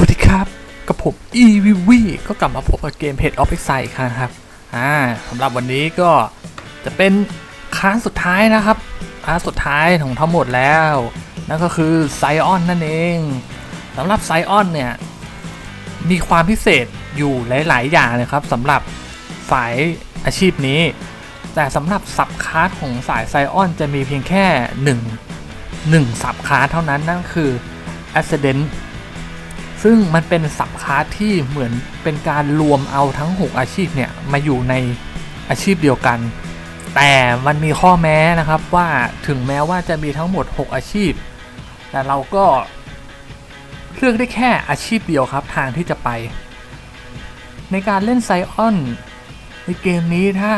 วัสดีครับ กับผม EVV ก็กลับมาพบกับเกม Head of Exile อีกครั้งครับอ่าสำหรับวันนี้ก็จะเป็นครั้งสุดท้ายนะครับครั้งสุดท้ายของทั้งหมดแล้ว นั่นก็คือไซออนนั่นเองสำหรับไซออนเนี่ย มีความพิเศษอยู่หลาย ๆ อย่างเลยครับสำหรับสายอาชีพนี้ แต่สำหรับสับคลาสของสายไซออนจะมีเพียงแค่ 1 1สับคลาสเท่านั้นนั่นคือ Accident ซึ่งมันเป็นสับคาสที่เหมือนเป็นการรวมเอาทั้ง 6 อาชีพเนี่ยมาอยู่ในอาชีพเดียวกัน แต่มันมีข้อแม้นะครับว่าถึงแม้ว่าจะมีทั้งหมด 6 อาชีพ แต่เราก็เลือกได้แค่อาชีพเดียวครับทางที่จะไป ในการเล่นไซออนในเกมนี้ถ้า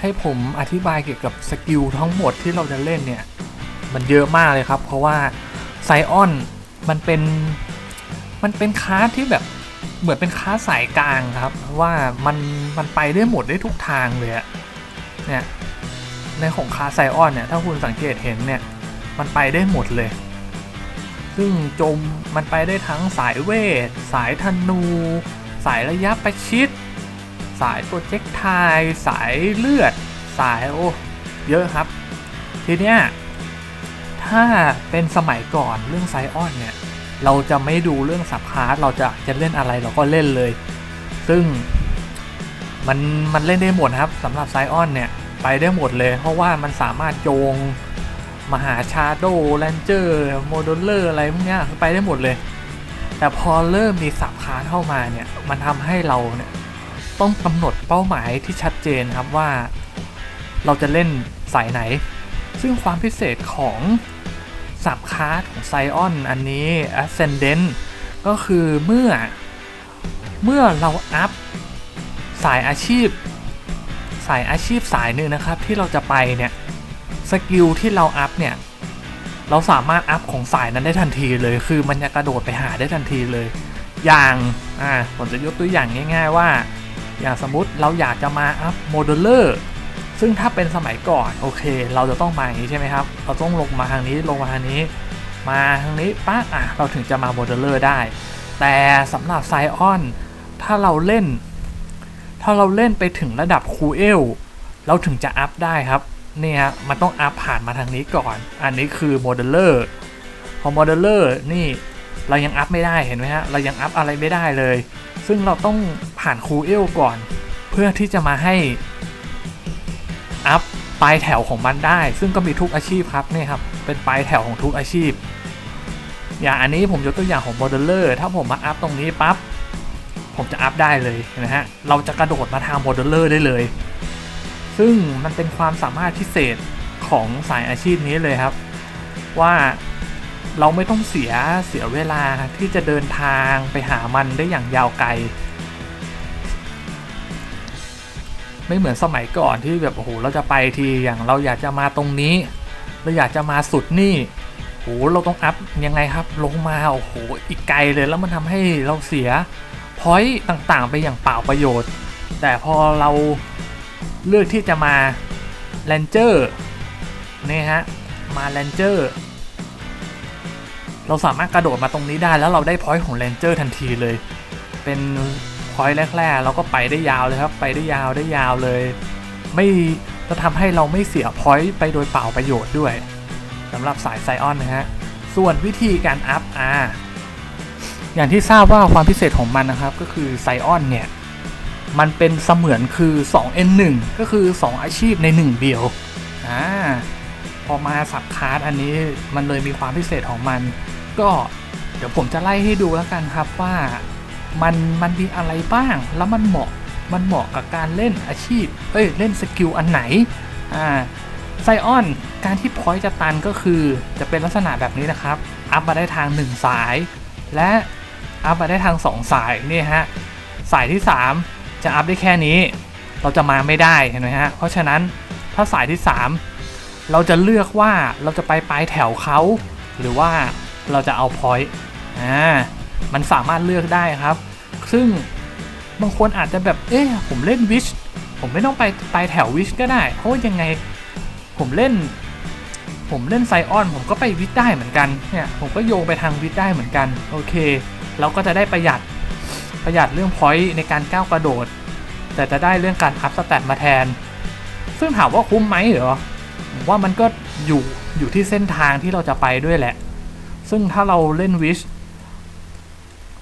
ให้ผมอธิบายเกี่ยวกับสกิลทั้งหมดที่เราจะเล่นเนี่ย มันเยอะมากเลยครับ เพราะว่าไซออนมันเป็น มันเป็นคลาสที่แบบเหมือนเป็นคลาสสายกลางครับ ว่ามันมันไปได้หมดได้ทุกทางเลยอะเนี่ยในของคลาสไซออนเนี่ยถ้าคุณสังเกตเห็นเนี่ยมันไปได้หมดเลย ซึ่งจมมันไปได้ทั้งสายเวท สายธนู สายระยะประชิด สายโปรเจกต์ไทสายเลือด สายโอ้เยอะครับ ทีเนี้ยถ้าเป็นสมัยก่อนเรื่องไซออนเนี่ย เราจะไม่ดูเรื่องสับคาร์ดเราจะจะเล่นอะไรเราก็เล่นเลย ซึ่งมันมันเล่นได้หมดครับสำหรับไซออนเนี่ย ไปได้หมดเลย เพราะว่ามันสามารถโยงมหาชาโดแลนเจอร์โมดูลเลอร์อะไรพวกเนี้ยไปได้หมดเลย แต่พอเริ่มมีสับคาร์ดเข้ามาเนี่ย มันทำให้เราเนี่ย ต้องกำหนดเป้าหมายที่ชัดเจนครับว่า เราจะเล่นสายไหน ซึ่งความพิเศษของ สับคาร์ดของไซออนอันนี้ Ascendant ก็คือเมื่อ เมื่อเราอัพสายอาชีพ สายอาชีพสายหนึ่งนะครับ ที่เราจะไปเนี่ยสกิลที่เราอัพเนี่ย เราสามารถอัพของสายนั้นได้ทันทีเลย คือมันจะกระโดดไปหาได้ทันทีเลย อย่างอ่าผมจะยกตัวอย่างง่าย ๆ ว่า อย่างสมมติเราอยากจะมาอัพโมเดลเลอร์ ซึ่งถ้าเป็นสมัยก่อนโอเค เราจะต้องมาอย่างนี้ใช่ไหมครับ เราต้องลงมาทางนี้ลงมาทางนี้ มาทางนี้ปั๊บอะเราถึงจะมาโมเดลเลอร์ได้ แต่สำหรับไซออนถ้าเราเล่น ถ้าเราเล่นไปถึงระดับคูเอลเราถึงจะอัพได้ครับนี่ฮะมันต้องอัพผ่านมาทางนี้ก่อน อันนี้คือโมเดลเลอร์พอโมเดลเลอร์นี่เรายังอัพไม่ได้เห็นไหมฮะเรายังอัพอะไรไม่ได้เลย ซึ่งเราต้องผ่านคูเอลก่อน เพื่อที่จะมาให้ อัพปลายแถวของมันได้ ซึ่งก็มีทุกอาชีพครับนี่ครับ เป็นปลายแถวของทุกอาชีพ อย่างอันนี้ผมยกตัวอย่างของโมเดลเลอร์ถ้าผมมาอัพตรงนี้ปั๊บผมจะอัพได้เลยนะฮะ เราจะกระโดดมาทางโมเดลเลอร์ได้เลย ซึ่งมันเป็นความสามารถพิเศษของสายอาชีพนี้เลยครับ ว่าเราไม่ต้องเสียเสียเวลาที่จะเดินทางไปหามันได้อย่างยาวไกล ไม่เหมือนสมัยก่อนที่แบบโอ้โหเราจะไปทีอย่างเราอยากจะมาตรงนี้ เราอยากจะมาสุดนี่โอ้โหเราต้องอัพยังไงครับ ลงมาโอ้โหอีกไกลเลยแล้วมันทำให้เราเสียพอยต์ต่างๆ ไปอย่างเปล่าประโยชน์ แต่พอเราเลือกที่จะมาแลนเจอร์นี่ฮะมาแลนเจอร์เราสามารถกระโดดมาตรงนี้ได้แล้วเราได้พอยต์ของแลนเจอร์ทันทีเลย เป็น พอยต์แรกๆเราก็ไปได้ยาวเลยครับ ไปได้ยาวได้ยาวเลย ไม่จะทำให้เราไม่เสียพอยต์ไปโดยเปล่าประโยชน์ด้วยสำหรับสายไซออนนะฮะ ส่วนวิธีการอัพอาอย่างที่ทราบว่าความพิเศษของมันนะครับก็คือไซออนเนี่ย มันเป็นเสมือนคือ 2N1 ก็คือ 2 อาชีพใน 1 เดียวอ่าพอมาสับคาร์ดอันนี้มันเลยมีความพิเศษของมัน ก็เดี๋ยวผมจะไล่ให้ดูแล้วกันครับว่า มันมันมีอะไรบ้าง แล้วมันเหมาะมันเหมาะกับการเล่นอาชีพ เอ้ย เล่นสกิลอันไหน อ่าไซออน การที่พอยต์จะตันก็คือจะเป็นลักษณะแบบนี้นะครับ อัพมาได้ทาง 1 สาย และอัพมาได้ทาง 2 สายนี่ฮะ สายที่ 3 จะอัพได้แค่นี้ เราจะมาไม่ได้เห็นไหมฮะ เพราะฉะนั้นถ้าสายที่ 3 เราจะเลือกว่าเราจะไปปลายแถวเขา หรือว่าเราจะเอาพอยต์อ่า มันสามารถเลือกได้ครับ ซึ่งบางคนอาจจะแบบ เอ๊ะผมเล่นวิชผมไม่ต้องไปไปแถววิชก็ได้เพราะว่ายังไงผมเล่น ผมเล่นไซออน ผมก็ไปวิชได้เหมือนกันเนี่ยผมก็โยงไปทางวิชได้เหมือนกันโอเค เราก็จะได้ประหยัดประหยัดเรื่องพอยต์ในการก้าวกระโดด แต่จะได้เรื่องการอัพสแตทมาแทน ซึ่งถามว่าคุ้มไหมเหรอผมว่ามันก็อยู่อยู่ที่เส้นทางที่เราจะไปด้วยแหละ ซึ่งถ้าเราเล่นวิช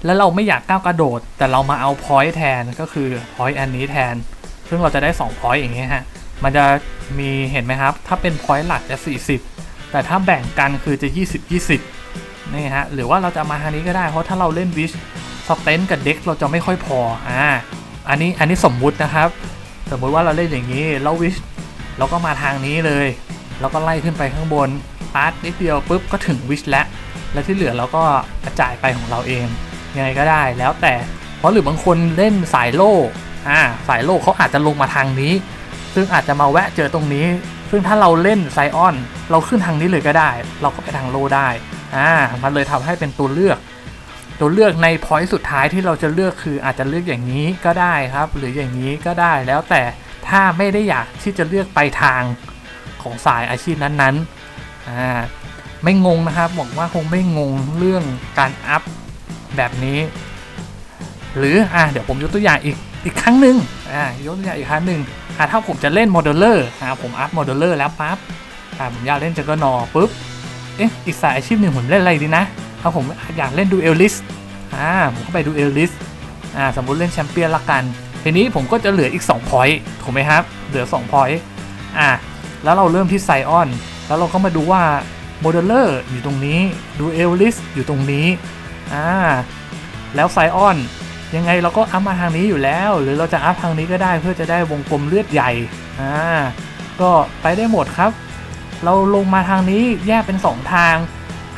แล้วเราไม่อยากก้าวกระโดด แต่เรามาเอาพอยต์แทนก็คือพอยต์อันนี้แทน ซึ่งเราจะได้2พอยต์อย่างเงี้ยฮะมันจะมีเห็นไหมครับ ถ้าเป็นพอยต์หลักจะ 40 แต่ถ้าแบ่งกันคือจะ 20 20นี่ฮะหรือว่าเราจะมาทางนี้ก็ได้เพราะถ้าเราเล่นวิชสเตนกับเด็กเราจะไม่ค่อยพออ่าอันนี้อันนี้สมมุตินะครับ สมมุติว่าเราเล่นอย่างนี้แล้ววิชเราก็มาทางนี้เลย แล้วก็ไล่ขึ้นไปข้างบนปาร์ตนิดเดียวปุ๊บก็ถึงวิชแล้วและที่เหลือเราก็กระจายไปของเราเอง ยังไงก็ได้แล้วแต่ เพราะหรือบางคนเล่นสายโล่อ่าสายโล่เขาอาจจะลงมาทางนี้ ซึ่งอาจจะมาแวะเจอตรงนี้ ซึ่งถ้าเราเล่นไซออน เราขึ้นทางนี้เลยก็ได้ เราก็ไปทางโลได้อ่ามันเลยทำให้เป็นตัวเลือก ตัวเลือกในพอยต์สุดท้ายที่เราจะเลือกคืออาจจะเลือกอย่างนี้ก็ได้ครับ หรืออย่างนี้ก็ได้แล้วแต่ถ้าไม่ได้อยากที่จะเลือกไปทางของสายอาชีพนั้นๆอ่าไม่งงนะครับบอกว่าคงไม่งงเรื่องการอัพ แบบนี้ หรืออ่าเดี๋ยวผมยกตัวอย่างอีกอีกครั้งหนึ่งอ่ายกตัวอย่างอีกครั้งหนึ่งอ่าถ้าผมจะเล่นโมเดลเลอร์อ่าผมอัพโมเดลเลอร์แล้วปั๊บอ่าผมอยากเล่นจักรนอปุ๊บเอ๊ะอีกสายอาชีพหนึ่งผมเล่นอะไรดีนะถ้าผมอยากเล่นดูเอลลิสอ่าผมก็ไปดูเอลลิสอ่าสมมุติเล่นแชมเปี้ยนละกันทีนี้ผมก็จะเหลืออีก2 point ถูกไหมครับ เหลือ2 point อ่าแล้วเราเริ่มที่ไซออน แล้วเราก็มาดูว่าโมเดลเลอร์อยู่ตรงนี้ ดูเอลลิสอยู่ตรงนี้ อ่าแล้วไซออน ยังไงเราก็อัพมาทางนี้อยู่แล้ว หรือเราจะอัพทางนี้ก็ได้เพื่อจะได้วงกลมเลือดใหญ่อ่าก็ไปได้หมดครับ เราลงมาทางนี้แยกเป็น 2 ทาง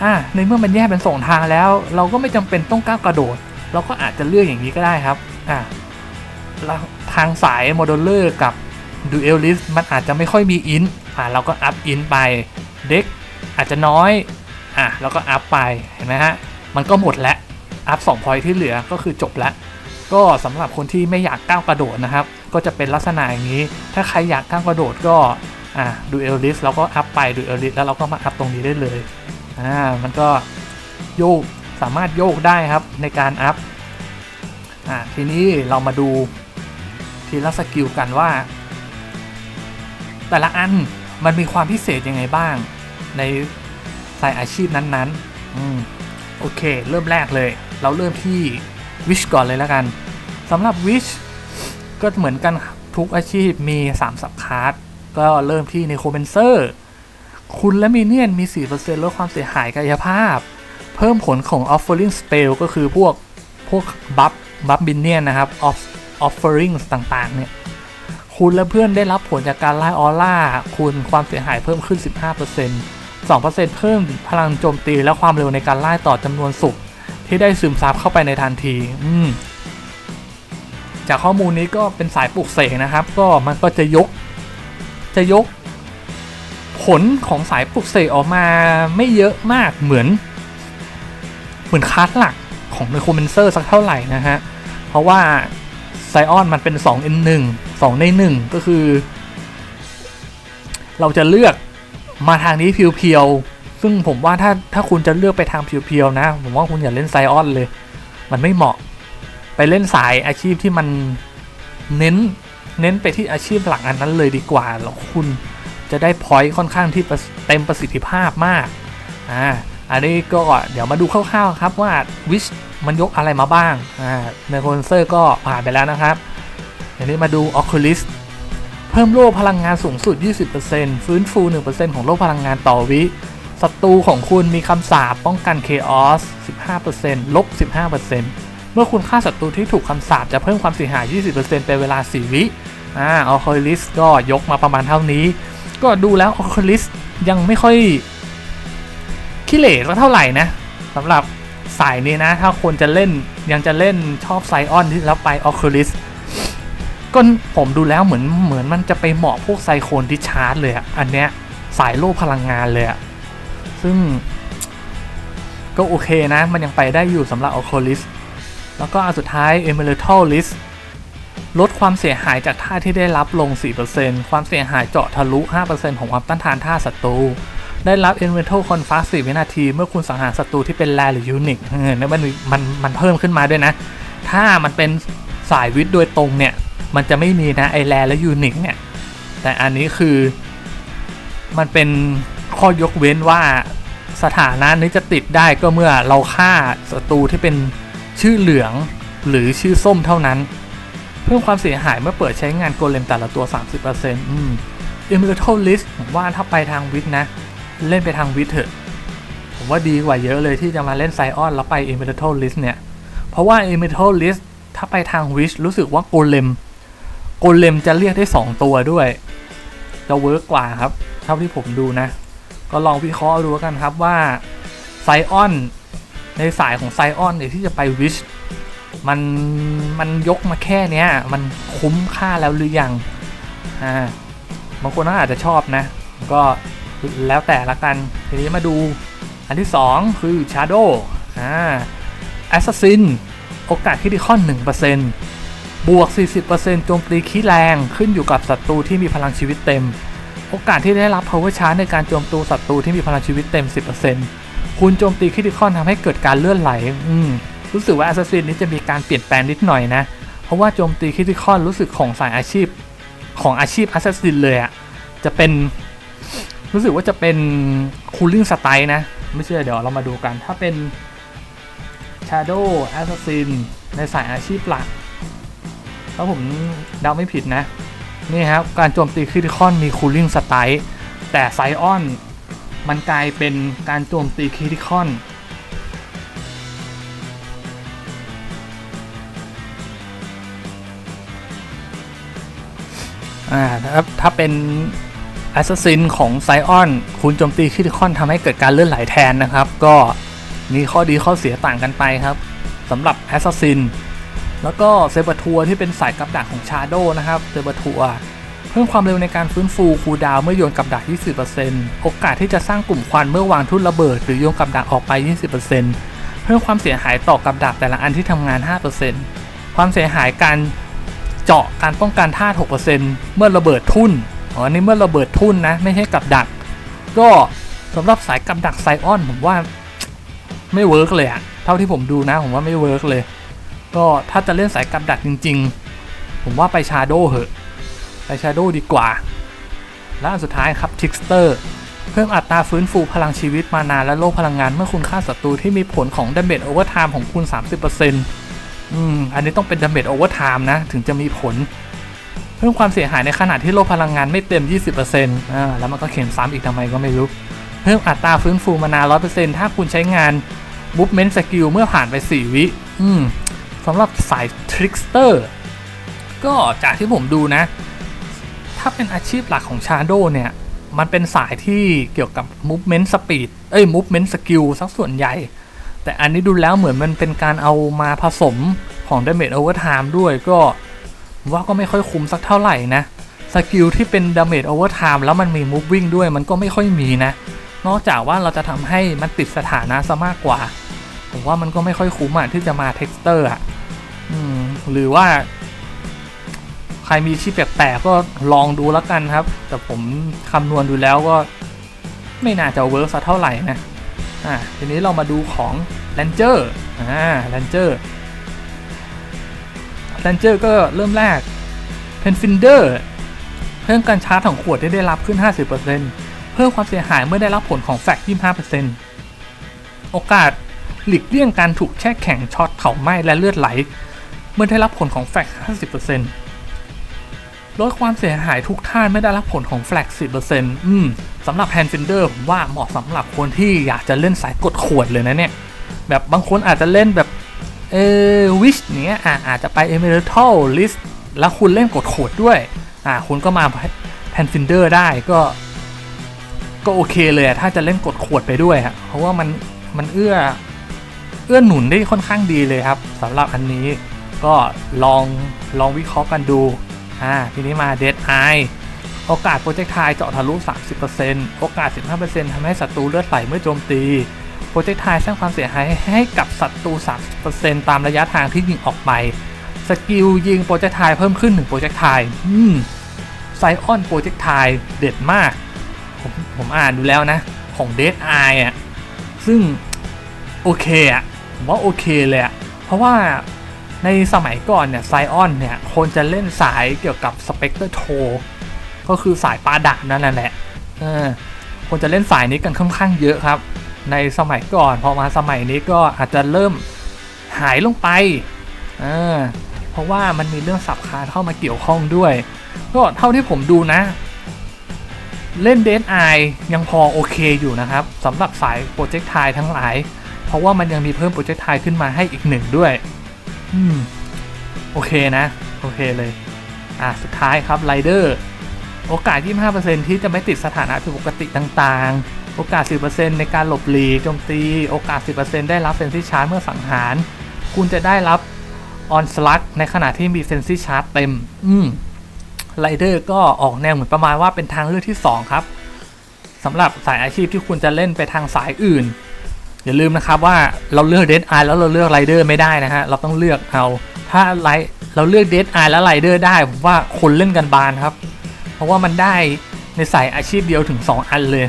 อ่าในเมื่อมันแยกเป็น 2 ทางแล้ว เราก็ไม่จำเป็นต้องก้าวกระโดด เราก็อาจจะเลือกอย่างนี้ก็ได้ครับอ่าทางสายโมเดลเลอร์กับดูเอลลิสมันอาจจะไม่ค่อยมีอินอ่าเราก็อัพอินไปเด็กอาจจะน้อยอะเราก็อัพไปเห็นไหมฮะ มันก็หมดแล้วอัพ2พอยที่เหลือก็คือจบแล้วก็สำหรับคนที่ไม่อยากก้าวกระโดดนะครับ ก็จะเป็นลักษณะอย่างนี้ ถ้าใครอยากก้าวกระโดดก็อ่าดูเอลลิสแล้วก็อัพไปดูเอลลิสแล้วเราก็มาอัพตรงนี้ได้เลยอ่ามันก็โยกสามารถโยกได้ครับในการอัพอ่าทีนี้เรามาดูทีละสกิลกันว่า แต่ละอันมันมีความพิเศษยังไงบ้าง ในสายอาชีพนั้นๆอืม โอเค เริ่มแรกเลย เราเริ่มที่วิชก่อนเลยแล้วกันสำหรับวิชก็เหมือนกันทุกอาชีพมี3สับคาร์ดก็เริ่มที่ในโคเบนเซอร์ คุณและมีเนียนมี 4%ลดความเสียหายกายภาพ เพิ่มผลของ offering spell ก็คือพวกพวกบัฟบัฟบินเนียนนะครับ off offering ต่างๆ เนี่ย คุณและเพื่อนได้รับผลจากการไล่ออร่า คุณความเสียหายเพิ่มขึ้น 15% 2%เพิ่มพลังโจมตีและความเร็วในการไล่ต่อจำนวนสุข ที่ได้ซึมซับเข้าไปในทันที อืจากข้อมูลนี้ก็เป็นสายปลูกเสกนะครับ ก็มันก็จะยก จะยก ผลของสายปลูกเสกออกมาไม่เยอะมากเหมือน เหมือนคลาสหลักของในโคเมนเซอร์สักเท่าไหร่นะฮะ เพราะว่าไซออนมันเป็น 2 n 1 2ใน 1 ก็คือ เราจะเลือก มาทางนี้เพียวๆซึ่งผมว่าถ้าถ้าคุณจะเลือกไปทางเพียวๆนะ ผมว่าคุณอย่าเล่นไซออนเลย มันไม่เหมาะ ไปเล่นสายอาชีพที่มันเน้นเน้นไปที่อาชีพหลักอันนั้นเลยดีกว่าแล้วคุณจะได้พอยต์ค่อนข้างที่เต็มประสิทธิภาพมากอ่าอันนี้ก็เดี๋ยวมาดูคร่าวๆครับว่าวิชมันยกอะไรมาบ้างอ่าในคอนเซอร์ก็ผ่านไปแล้วนะครับอันนี้มาดู Oculus เพิ่มโล่พลังงานสูงสุด 20%ฟื้นฟู 1%ของโล่พลังงานต่อวิศัตรูของคุณมีคำสาปป้องกัน Chaos 15%ลบ 15%เมื่อคุณฆ่าศัตรูที่ถูกคำสาปจะเพิ่มความเสียหาย 20%เป็นเวลา 4 วิอ่า Oculus ก็ยกมาประมาณเท่านี้ ก็ดูแล้ว Oculus ยังไม่ค่อยขี้เหร่สักเท่าไหร่นะสำหรับสายนี้นะ ถ้าคนจะเล่นยังจะเล่นชอบไซออนที่แล้วไป Oculus ก็ผมดูแล้วเหมือนเหมือนมันจะไปเหมาะพวกไซโคนที่ชาร์จเลยอะอันเนี้ยสายโลพลังงานเลยอะซึ่งก็โอเคนะ มันยังไปได้อยู่สำหรับ Oculus แล้วก็อันสุดท้าย e m e r a l d List ลดความเสียหายจากท่าที่ได้รับลง 4%ความเสียหายเจาะทะลุ 5%ของความต้านทานท่าศัตรู ได้รับ Elemental Conflict 4วินาที เมื่อคุณสังหารศัตรูที่เป็นแรหรือยูนิคเออเนี่ยมันมันมันเพิ่มขึ้นมาด้วยนะ ถ้ามันเป็นสายวิทย์โดยตรงเนี่ย มันจะไม่มีนะไอแรและยูนิคเนี่ย แต่อันนี้คือมันเป็นข้อยกเว้นว่าสถานะนี้จะติดได้ก็เมื่อเราฆ่าศัตรูที่เป็นชื่อเหลืองหรือชื่อส้มเท่านั้น เพิ่มความเสียหายเมื่อเปิดใช้งานโกเลมแต่ละตัว 30%อืม Immortal List ผมว่าถ้าไปทางวิทนะ เล่นไปทางวิทเถอะ ผมว่าดีกว่าเยอะเลยที่จะมาเล่นไซออนแล้วไป Immortal List เนี่ย เพราะว่า Immortal List ถ้าไปทางวิชรู้สึกว่าโกเลม โกเลมจะเรียกได้ 2 ตัวด้วย จะเวิร์กกว่าครับ เท่าที่ผมดูนะ ก็ลองวิเคราะห์ดูกันครับว่าไซออนในสายของไซออนเนี่ยที่จะไปวิชมันมันยกมาแค่เนี้ย มันคุ้มค่าแล้วหรือยังอ่าบางคนก็อาจจะชอบนะ ก็แล้วแต่ละกัน ทีนี้มาดูอันที่ 2 คือ Shadow อ่า Assassin โอกาสคริติคอน1% บวก 40%โจมตีขี้แรงขึ้นอยู่กับศัตรูที่มีพลังชีวิตเต็ม โอกาสที่ได้รับ power charge ในการโจมตีศัตรูที่มีพลังชีวิตเต็ม 10%คุณโจมตีคริติคอนทำให้เกิดการเลื่อนไหล อืม รู้สึกว่า Assassin นี้จะมีการเปลี่ยนแปลงนิดหน่อยนะ เพราะว่าโจมตีคริติคอนรู้สึกของสายอาชีพ ของอาชีพ Assassin เลยอะจะเป็น รู้สึกว่าจะเป็น cooling strike นะ ไม่เชื่อเดี๋ยวเรามาดูกัน ถ้าเป็น Shadow Assassin ในสายอาชีพหลัก ถ้าผมเดาไม่ผิดนะ นี่ครับ การโจมตีคริติคอนมี cooling strike แต่ไซออนมันกลายเป็นการโจมตีคริติคอนอ่าถ้าถ้าเป็น Assassin ของไซออนคุณโจมตีคริติคอนทำให้เกิดการเลื่อนไหลแทนนะครับ ก็มีข้อดีข้อเสียต่างกันไปครับสำหรับ Assassin แล้วก็เซบ r ทัวที่เป็นสายกับดักของ Shadow นะครับเซบ r ทัวเพิ่มความเร็วในการฟื้นฟูคูดาวเมื่อโยนกับดัก 20%โอกาสที่จะสร้างกลุ่มควันเมื่อวางทุ่นระเบิด หรือโยนกับดักออกไป 20%เพิ่มความเสียหายต่อกับดักแต่ละอันที่ทำงาน 5%ความเสียหายการเจาะการป้องกันท่า6%เมื่อระเบิดทุ่น อ๋อันนี้เมื่อระเบิดทุ่นนะ ไม่ใช่กับดัก ก็สำหรับสายกับดักไซออนผมว่าไม่เวิร์กเลยอะเท่าที่ผมดูนะ ผมว่าไม่เวิร์กเลย ก็ถ้าจะเล่นสายกับดักจริง ๆ ผมว่าไปชาโดเหอะ ไปชาโดดีกว่า และอันสุดท้ายครับทิกสเตอร์เพิ่มอัตราฟื้นฟูพลังชีวิตมานานและโลกพลังงานเมื่อคุณฆ่าศัตรูที่มีผลของดาเมจโอเวอร์ไทม์ของคุณ 30%อืม อันนี้ต้องเป็นดาเมจโอเวอร์ไทม์นะ ถึงจะมีผล เพิ่มความเสียหายในขณะที่โลกพลังงานไม่เต็ม 20%อ่าแล้วมันก็เขียนซ้ำอีกทำไมก็ไม่รู้ เพิ่มอัตราฟื้นฟูมานาน100%ถ้าคุณใช้งาน movement skill เมื่อผ่านไป 4 วิ อืม สำหรับสายทริกสเตอร์ก็จากที่ผมดูนะ ถ้าเป็นอาชีพหลักของ Shadow เนี่ย มันเป็นสายที่เกี่ยวกับ movement speed เอ้ย movement skill สักส่วนใหญ่ แต่อันนี้ดูแล้วเหมือนมันเป็นการเอามาผสมของ damage overtime ด้วยก็ว่าก็ไม่ค่อยคุ้มสักเท่าไหร่นะ สกิลที่เป็น damage overtime แล้วมันมี moving ด้วยมันก็ไม่ค่อยมีนะ นอกจากว่าเราจะทำให้มันติดสถานะซะมากกว่า ผมว่ามันก็ไม่ค่อยคุ้มอะที่จะมา texture อะอืมหรือว่า ใครมีชีพแปลกๆก็ลองดูแล้วกันครับ แต่ผมคำนวณดูแล้วก็ ไม่น่าจะเวิร์กสักเท่าไหร่นะอ่าทีนี้เรามาดูของ Ranger อ่า Ranger Ranger ก็เริ่มแรก Penfinder เพิ่มการชาร์จของขวดที่ได้รับขึ้น 50%เพิ่มความเสียหายเมื่อได้รับผลของแฟก25%โอกาส หลีกเลี่ยงการถูกแช่แข็งช็อตเผาไหม้และเลือดไหล เมื่อได้รับผลของแฟลก 50%ลดความเสียหายทุกท่านไม่ได้รับผลของแฟลก 10%อืมสำหรับแฮนด์ฟินเดอร์ผมว่าเหมาะสำหรับคนที่อยากจะเล่นสายกดขวดเลยนะเนี่ย แบบบางคนอาจจะเล่นแบบ เออวิชเนี้ยอะอาจจะไปเอเมอรัลลิสแล้วคุณเล่นกดขวดด้วย อ่าคุณก็มาแพนฟินเดอร์ได้ก็ ก็โอเคเลยถ้าจะเล่นกดขวดไปด้วยฮะเพราะว่ามันมันเอื้อ เอื้อหนุนได้ค่อนข้างดีเลยครับสำหรับอันนี้ก็ลองลองวิเคราะห์กันดูอ่าทีนี้มาเดดไอโอกาสโปรเจกต์ไทเจาะทะลุ 30%โอกาส 15%ทำให้ศัตรูเลือดไหลเมื่อโจมตีโปรเจกต์ไทสร้างความเสียหายให้กับศัตรู 30%ตามระยะทางที่ยิงออกไปสกิลยิงโปรเจกต์ไทเพิ่มขึ้น1โปรเจกต์ไทอืมไซออนโปรเจกต์ไทเด็ดมาก ผมผมอ่านดูแล้วนะ ของเดดไออะซึ่งโอเคอะ ผมว่าโอเคเลยอะเพราะว่าในสมัยก่อนเนี่ยไซออนเนี่ยคนจะเล่นสายเกี่ยวกับสเปกเตอร์โทก็คือสายปลาดาบนั่นแหละเออคนจะเล่นสายนี้กันค่อนข้างเยอะครับ ในสมัยก่อนพอมาสมัยนี้ก็อาจจะเริ่มหายลงไปเออเพราะว่ามันมีเรื่องสับคาเข้ามาเกี่ยวข้องด้วย ก็เท่าที่ผมดูนะ เล่นเดนไอยังพอโอเคอยู่นะครับสำหรับสายโปรเจกต์ไททั้งหลาย ราะว่ามันยังมีเพิ่มโปรเจกต์ไทขึ้นมาให้อีกหนึ่งด้วย อืม โอเคนะ โอเคเลย อะ สุดท้ายครับไรเดอร์โอกาส 25%ที่จะไม่ติดสถานะผิดปกติต่างๆ โอกาส 10%ในการหลบหลีกโจมตี โอกาส 10%ได้รับเซนซี่ชาร์จเมื่อสังหาร คุณจะได้รับออนสลักในขณะที่มีเซนซี่ชาร์จเต็ม อืมไรเดอร์ก็ออกแนวเหมือนประมาณว่าเป็นทางเลือกที่ 2 ครับสำหรับสายอาชีพที่คุณจะเล่นไปทางสายอื่น อย่าลืมนะครับว่าเราเลือกเด d ไอแล้วเราเลือกไรเดอร์ไม่ได้นะฮะ เราต้องเลือกเอา ถ้าไลเราเลือกเด d ไอแล้วไรเดอร์ได้ผมว่าคนเล่นกันบานครับ เพราะว่ามันได้ในสายอาชีพเดียวถึง 2 อันเลย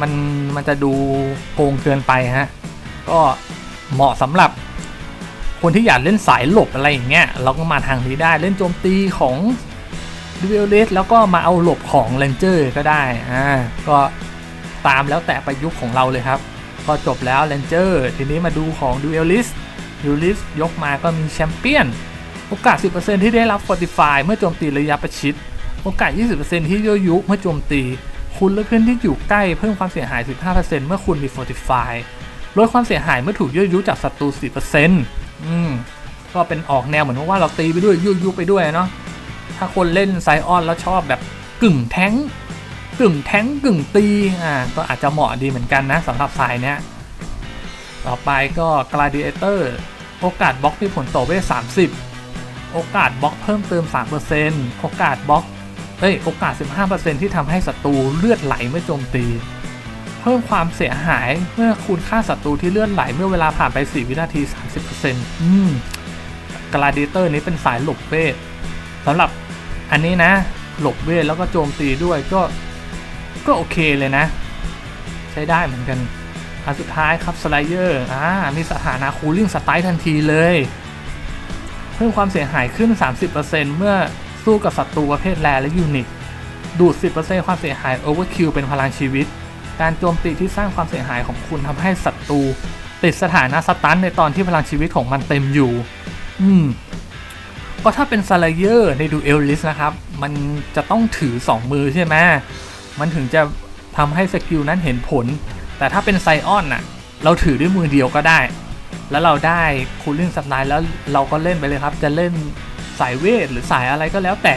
มันมันจะดูโกงเกินไปฮะ ก็เหมาะสำหรับคนที่อยากเล่นสายหลบอะไรอย่างเงี้ยเราก็มาทางนี้ได้เล่นโจมตีของดูเอลเลสแล้วก็มาเอาหลบของเลนเจอร์ก็ได้อ่าก็ตามแล้วแต่ประยุกต์ของเราเลยครับ ก็จบแล้วเลนเจอร์ทีนี้มาดูของดูเอลลิสดูลิสยกมาก็มีแชมเปี้ยน โอกาส 10%ที่ได้รับ Fortify เมื่อโจมตีระยะประชิด โอกาส 20%ที่ยั่วยุเมื่อโจมตี คุณและเพื่อนที่อยู่ใกล้เพิ่มความเสียหาย 15%เมื่อคุณมี Fortify ลดความเสียหายเมื่อถูกยั่วยุจากศัตรู4%อืมก็เป็นออกแนวเหมือนว่าเราตีไปด้วยยั่วยุไปด้วยเนาะถ้าคนเล่นไซออนแล้วชอบแบบกึ่งแท้ง กึ่งแท้งกึ่งตีอ่าก็อาจจะเหมาะดีเหมือนกันนะสำหรับสายเนี้ยต่อไปก็ Gladiator โอกาสบล็อกมีผลต่อเวท30 โอกาสบล็อกเพิ่มเติม 3%โอกาสบล็อกเอ้ยโอกาส 15%ที่ทำให้ศัตรูเลือดไหลเมื่อโจมตี เพิ่มความเสียหายเมื่อคุณฆ่าศัตรูที่เลือดไหลเมื่อเวลาผ่านไป 4 วินาที 30%อืม Gladiator นี้เป็นสายหลบเวทสำหรับอันนี้นะ หลบเวทแล้วก็โจมตีด้วยก็ ก็โอเคเลยนะ ใช้ได้เหมือนกันอันสุดท้ายครับสไลเออร์อ่ามีสถานะคูลิ่งสไตล์ทันทีเลย เพิ่มความเสียหายขึ้น 30%เมื่อสู้กับศัตรูประเภทแรและยูนิตดูด 10%ความเสียหายโอเวอร์คิวเป็นพลังชีวิต การโจมตีที่สร้างความเสียหายของคุณทำให้ศัตรูติดสถานะสตันในตอนที่พลังชีวิตของมันเต็มอยู่ อืม ก็ถ้าเป็นสไลเยอร์ในดูเอลลิสนะครับ มันจะต้องถือ 2 มือใช่ไหม มันถึงจะทำให้สกิลนั้นเห็นผล แต่ถ้าเป็นไซออนน่ะ เราถือด้วยมือเดียวก็ได้ แล้วเราได้คูลิ่งสไตล์แล้วเราก็เล่นไปเลยครับ จะเล่นสายเวทหรือสายอะไรก็แล้วแต่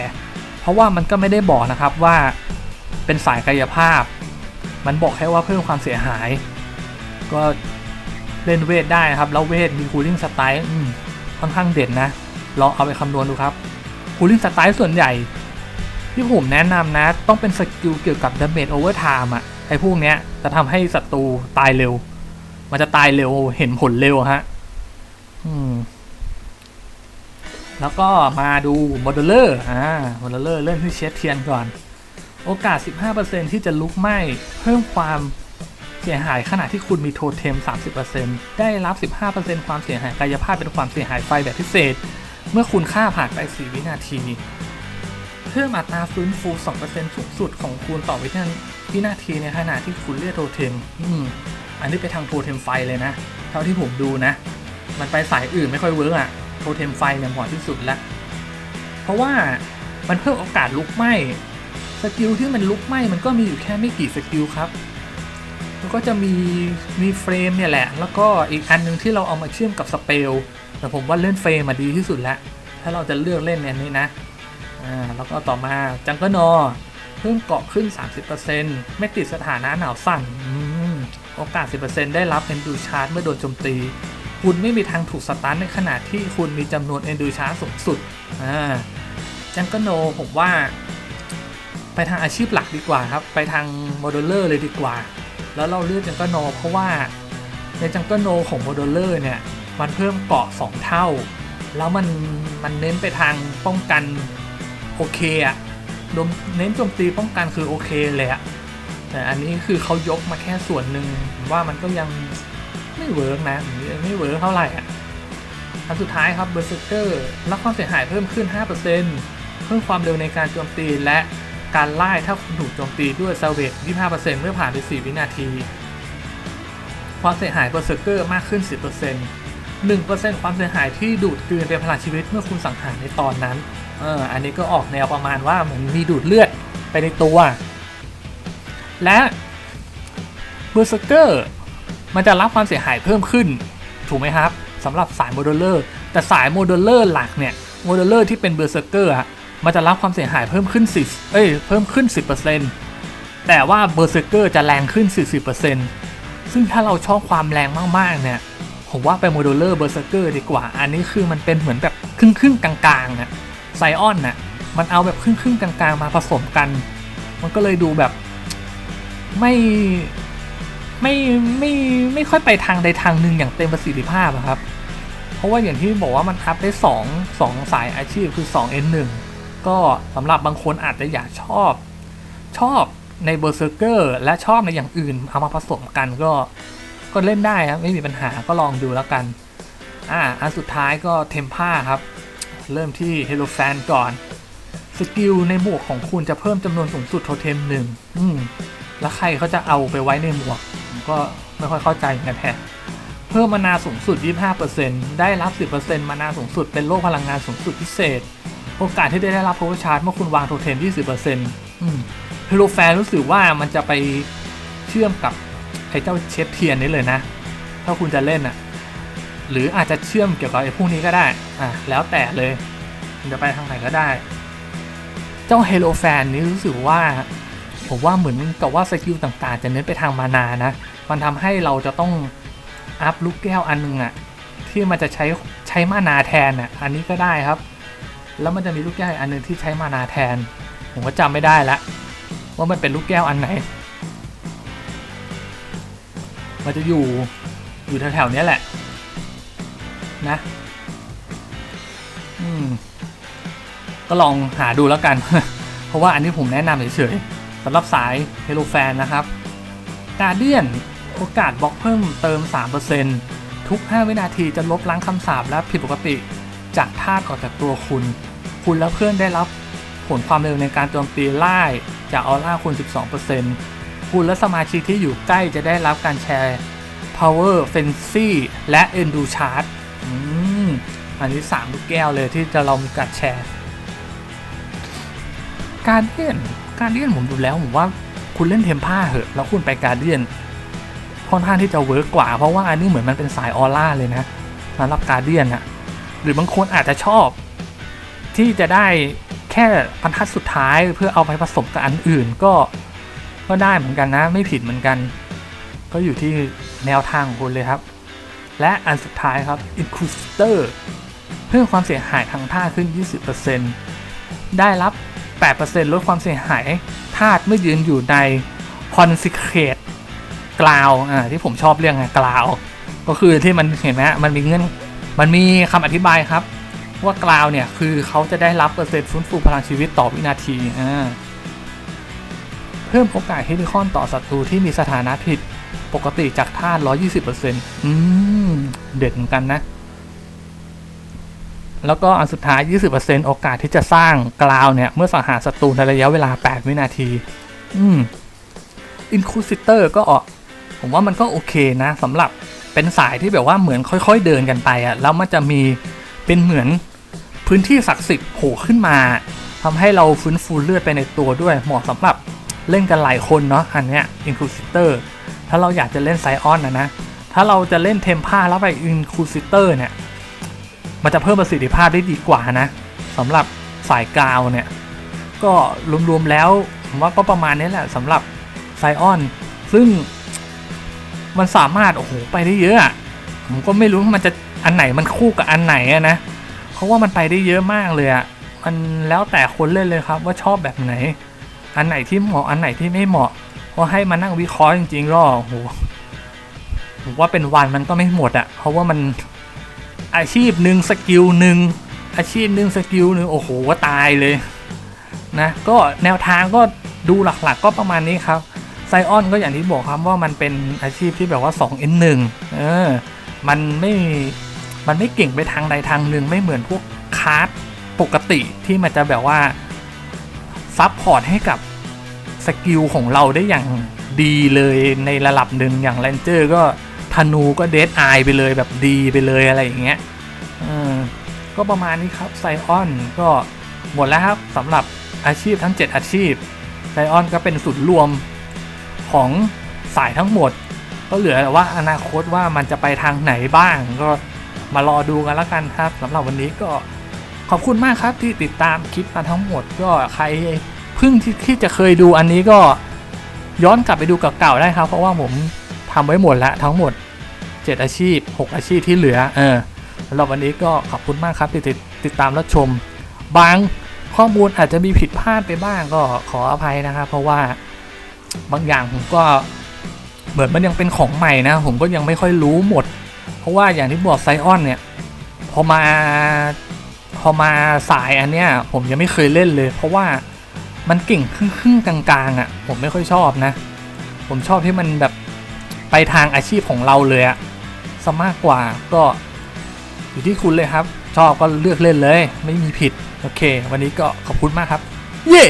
เพราะว่ามันก็ไม่ได้บอกนะครับว่าเป็นสายกายภาพ มันบอกแค่ว่าเพิ่มความเสียหาย ก็เล่นเวทได้นะครับ แล้วเวทมีคูลิ่งสไตล์ค่อนข้างเด่นนะ ลองเอาไปคำนวณดูครับคูลิ่งสไตล์ส่วนใหญ่ ที่ผมแนะนำนะ ต้องเป็นสกิลเกี่ยวกับดาเมจโอเวอร์ไทม์อะไอ้พวกเนี้ยจะทำให้ศัตรูตายเร็ว มันจะตายเร็วเห็นผลเร็วฮะอืมแล้วก็มาดูโมเดลเลอร์อ่าโมเดลเลอร์เริ่มที่เชสเทียนก่อน โอกาส 15%ที่จะลุกไหม้เพิ่มความเสียหายขณะที่คุณมีโทเทม 30%ได้รับ 15%ความเสียหายกายภาพเป็นความเสียหายไฟแบบพิเศษ เมื่อคุณฆ่าผ่านไป 4 วินาที เพิ่มอัตราฟื้นฟู 2%สูงสุดของคุณต่อวินาวินาทีในขณะที่คุณเลือกโทเทมอืมอันนี้ไปทางโทเทมไฟเลยนะ เท่าที่ผมดูนะ มันไปสายอื่นไม่ค่อยเวิร์กอะโทเทมไฟเนี่ยเหมาะที่สุดล้วเพราะว่ามันเพิ่มโอกาสลุกไหมสกิลที่มันลุกไหมมันก็มีอยู่แค่ไม่กี่สกิลครับแล้วก็จะมีมีเฟรมเนี่ยแหละ แล้วก็อีกอันนึงที่เราเอามาเชื่อมกับสเปลแต่ผมว่าเล่นเฟรมมาดีที่สุดแล้ว ถ้าเราจะเลือกเล่นเนี่ยนี้นะ อ่าแล้วก็ต่อมาจังเกิลนอเพิ่มเกาะขึ้น 30%ไม่ติดสถานะหนาวสั่นอโอกาส 10%ได้รับ e n d u ชาร์ e เมื่อโดนโจมตี คุณไม่มีทางถูกสตาร์ทในขณะที่คุณมีจำนวน e n d u ชาร์ e สูงสุดอ่าจังเกิลโนผมว่า ไปทางอาชีพหลักดีกว่าครับ ไปทางโมเดลเลอร์เลยดีกว่า แล้วเราเลือกจังเกิลโนเพราะว่าในจังเกิลโนของโมเดลเลอร์เนี่ย มันเพิ่มเกาะ 2 เท่า แล้วมันมันเน้นไปทางป้องกัน โอเคอะโดมเน้นโจมตีป้องกันคือโอเคเลยอะแต่อันนี้คือเขายกมาแค่ส่วนหนึ่งว่ามันก็ยังไม่เวิร์กนะยังไม่เวิร์กเท่าไหร่อะอันสุดท้ายครับเบอร์เซอร์เกอร์รับความเสียหายเพิ่มขึ้น 5%เพิ่มความเร็วในการโจมตีและการไล่ถ้าคุณถูกโจมตีด้วยเซาเวก25%เมื่อผ่านไป 4 วินาที ความเสียหายเบอร์เซอร์เกอร์มากขึ้น 10% 1%ความเสียหายที่ดูดกลืนเป็นพลังชีวิตเมื่อคุณสังหารในตอนนั้น เอออันนี้ก็ออกแนวประมาณว่าเหมือนมีดูดเลือดไปในตัว และเบอร์เซอร์เกอร์มันจะรับความเสียหายเพิ่มขึ้น ถูกไหมครับสำหรับสายโมเดลเลอร์แต่สายโมเดลเลอร์หลักเนี่ยโมเดลเลอร์ที่เป็นเบอร์เซอร์เกอร์มันจะรับความเสียหายเพิ่มขึ้น10เอ้ยเพิ่มขึ้น 10%แต่ว่าเบอร์เซอร์เกอร์จะแรงขึ้น 40%ซึ่งถ้าเราชอบความแรงมากๆเนี่ยผมว่าไปโมเดลเลอร์เบอร์เซอร์เกอร์ดีกว่า อันนี้คือมันเป็นเหมือนแบบครึ่งๆกลางๆอะ ไซออนน่ะมันเอาแบบครึ่งครึ่งๆกลางๆ มาผสมกัน มันก็เลยดูแบบไม่ไม่ไม่ไม่ค่อยไปทางใดทางหนึ่งอย่างเต็มประสิทธิภาพครับ เพราะว่าอย่างที่บอกว่ามันอัพได้2 2สายอาชีพคือ 2 N1 ก็สำหรับบางคนอาจจะอยากชอบ ชอบในเบอร์เซอร์เกอร์และชอบในอย่างอื่น เอามาผสมกันก็ก็เล่นได้ครับไม่มีปัญหาก็ลองดูแล้วกัน อ่าอันสุดท้ายก็เทมพ่าครับ เริ่มที่ Hello Fan ก่อน สกิลในหมวกของคุณจะเพิ่มจำนวนสูงสุดโทเทมหนึ่งอืมแล้วใครเขาจะเอาไปไว้ในหมวกผมก็ไม่ค่อยเข้าใจเหมือนกันแฮะเพิ่มมานาสูงสุด 25%ได้รับ 10%มานาสูงสุดเป็นโลกพลังงานสูงสุดพิเศษ โอกาสที่ได้รับ power charge เมื่อคุณวางโทเทม 20%อืมเฮโลแฟนรู้สึกว่ามันจะไปเชื่อมกับไอ้เจ้าเชฟเทียนนี้เลยนะ ถ้าคุณจะเล่นอะ หรืออาจจะเชื่อมเกี่ยวกับไอ้พวกนี้ก็ได้อะแล้วแต่เลยมันจะไปทางไหนก็ได้ เจ้าเฮโลแฟนนี้รู้สึกว่า ผมว่าเหมือนกับว่าสกิลต่างๆ จะเน้นไปทางมานานะ มันทำให้เราจะต้องอัพลูกแก้วอันนึงอะที่มันจะใช้ใช้มานาแทนอะอันนี้ก็ได้ครับ แล้วมันจะมีลูกแก้วอันนึงที่ใช้มานาแทน ผมก็จำไม่ได้ละว่ามันเป็นลูกแก้วอันไหน มันจะอยู่อยู่แถวๆนี้แหละ นะอืมก็ลองหาดูแล้วกัน เพราะว่าอันนี้ผมแนะนำเฉยๆสำหรับสาย Hello Fan นะครับ Guardian โอกาสบล็อกเพิ่มเติม 3%ทุก 5 วินาทีจะลบล้างคำสาปและผิดปกติจากธาตุออกจากตัวคุณ คุณและเพื่อนได้รับผลความเร็วในการโจมตีไล่จากออร่าคุณ 12%คุณและสมาชิกที่อยู่ใกล้จะได้รับการแชร์ Power Fancy และ Endu Charge อันนี้3ลูกแก้วเลยที่จะเรามีการแชร์ การเดียนการเดียนผมดูแล้วผมว่าคุณเล่นเทมผ้าเหอะแล้วคุณไปการเดียนค่อนข้างที่จะเวิร์กกว่า เพราะว่าอันนี้เหมือนมันเป็นสายออร่าเลยนะสำหรับการเดียนอะหรือบางคนอาจจะชอบ ที่จะได้แค่บรรทัดสุดท้ายเพื่อเอาไปผสมกับอันอื่นก็ก็ได้เหมือนกันนะ ไม่ผิดเหมือนกัน ก็อยู่ที่แนวทางของคุณเลยครับ และอันสุดท้ายครับ Inquisitor เพิ่มความเสียหายทางท่าขึ้น 20%ได้รับ 8%ลดความเสียหายธาตุเมื่อยืนอยู่ใน Consecrate กลาวอ่าที่ผมชอบเรียกไงกลาว ก็คือที่มันเห็นไหมมันมีเงื่อนมันมีคำอธิบายครับ ว่ากลาวเนี่ยคือเขาจะได้รับเปอร์เซ็นต์ฟื้นฟูพลังชีวิตต่อวินาทีอ่าเพิ่มโอกาสฮิลิคอนต่อศัตรูที่มีสถานะผิดปกติจากธาตุ120%อืม เด็ดเหมือนกันนะ แล้วก็อันสุดท้าย 20%โอกาสที่จะสร้างกราวเนี่ย เมื่อสังหารศัตรูในระยะเวลา 8 วินาที อืม Inquisitor ก็ออกผมว่ามันก็โอเคนะสำหรับเป็นสายที่แบบว่าเหมือนค่อยๆเดินกันไปอะแล้วมันจะมีเป็นเหมือนพื้นที่ศักดิ์สิทธิ์โผล่ขึ้นมาทำให้เราฟื้นฟูเลือดไปในตัวด้วย เหมาะสำหรับเล่นกันหลายคนเนาะอันเนี้ย Inquisitor ถ้าเราอยากจะเล่นไซออนนะนะ ถ้าเราจะเล่นเทมพ่าแล้วไป Inquisitor เนี่ย มันจะเพิ่มประสิทธิภาพได้ดีกว่านะสำหรับสายกาวเนี่ย ก็รวมๆแล้วผมว่าก็ประมาณนี้แหละสำหรับไซออน ซึ่งมันสามารถ โอ้โห ไปได้เยอะผมก็ไม่รู้ว่ามันจะอันไหนมันคู่กับอันไหนอะนะ เพราะว่ามันไปได้เยอะมากเลยอะมันแล้วแต่คนเล่นเลยครับ ว่าชอบแบบไหน อันไหนที่เหมาะอันไหนที่ไม่เหมาะเพราะให้มานั่งวิเคราะห์จริงๆก็โอ้โหผมว่าเป็นวันมันก็ไม่หมดอะเพราะว่ามัน อาชีพหนึ่งสกิลหนึ่งอาชีพหนึ่งสกิลหนึ่งโอ้โหว่าตายเลยนะก็แนวทางก็ดูหลักๆ ก็ประมาณนี้ครับไซออนก็อย่างที่บอกครับว่ามันเป็นอาชีพที่แบบว่า 2 n 1 เออมันไม่มันไม่เก่งไปทางใดทางหนึ่งไม่เหมือนพวกคาร์ดปกติที่มันจะแบบว่าซับพอร์ตให้กับสกิลของเราได้อย่างดีเลยในระดับหนึ่งอย่างแรนเจอร์ก็ นูก็เดดไอไปเลยแบบดีไปเลยอะไรอย่างเงี้ยเออก็ประมาณนี้ครับไซออนก็หมดแล้วครับสำหรับอาชีพทั้ง 7 อาชีพไซออนก็เป็นสุดรวมของสายทั้งหมด ก็เหลือแต่ว่าอนาคตว่ามันจะไปทางไหนบ้าง ก็มารอดูกันแล้วกันครับสำหรับวันนี้ก็ขอบคุณมากครับที่ติดตามคลิปมาทั้งหมด ก็ใครเพิ่งที่ที่จะเคยดูอันนี้ก็ย้อนกลับไปดูเก่าๆได้ครับ เพราะว่าผมทำไว้หมดแล้วทั้งหมด 7 อาชีพ 6 อาชีพที่เหลือเออสำหรับวันนี้ก็ขอบคุณมากครับที่ติดติดตามรับชม บางข้อมูลอาจจะมีผิดพลาดไปบ้างก็ขออภัยนะครับ เพราะว่าบางอย่างผมก็เหมือนมันยังเป็นของใหม่นะ ผมก็ยังไม่ค่อยรู้หมด เพราะว่าอย่างที่บอกไซออนเนี่ยพอมาพอมาสายอันเนี้ยผมยังไม่เคยเล่นเลย เพราะว่ามันเก่งครึ่งครึ่งๆกลางๆอะ่ะ ผมไม่ค่อยชอบนะ ผมชอบที่มันแบบ ไปทางอาชีพของเราเลยอะซะมากกว่าก็อยู่ที่คุณเลยครับ ชอบก็เลือกเล่นเลย ไม่มีผิด โอเค วันนี้ก็ขอบคุณมากครับ เย้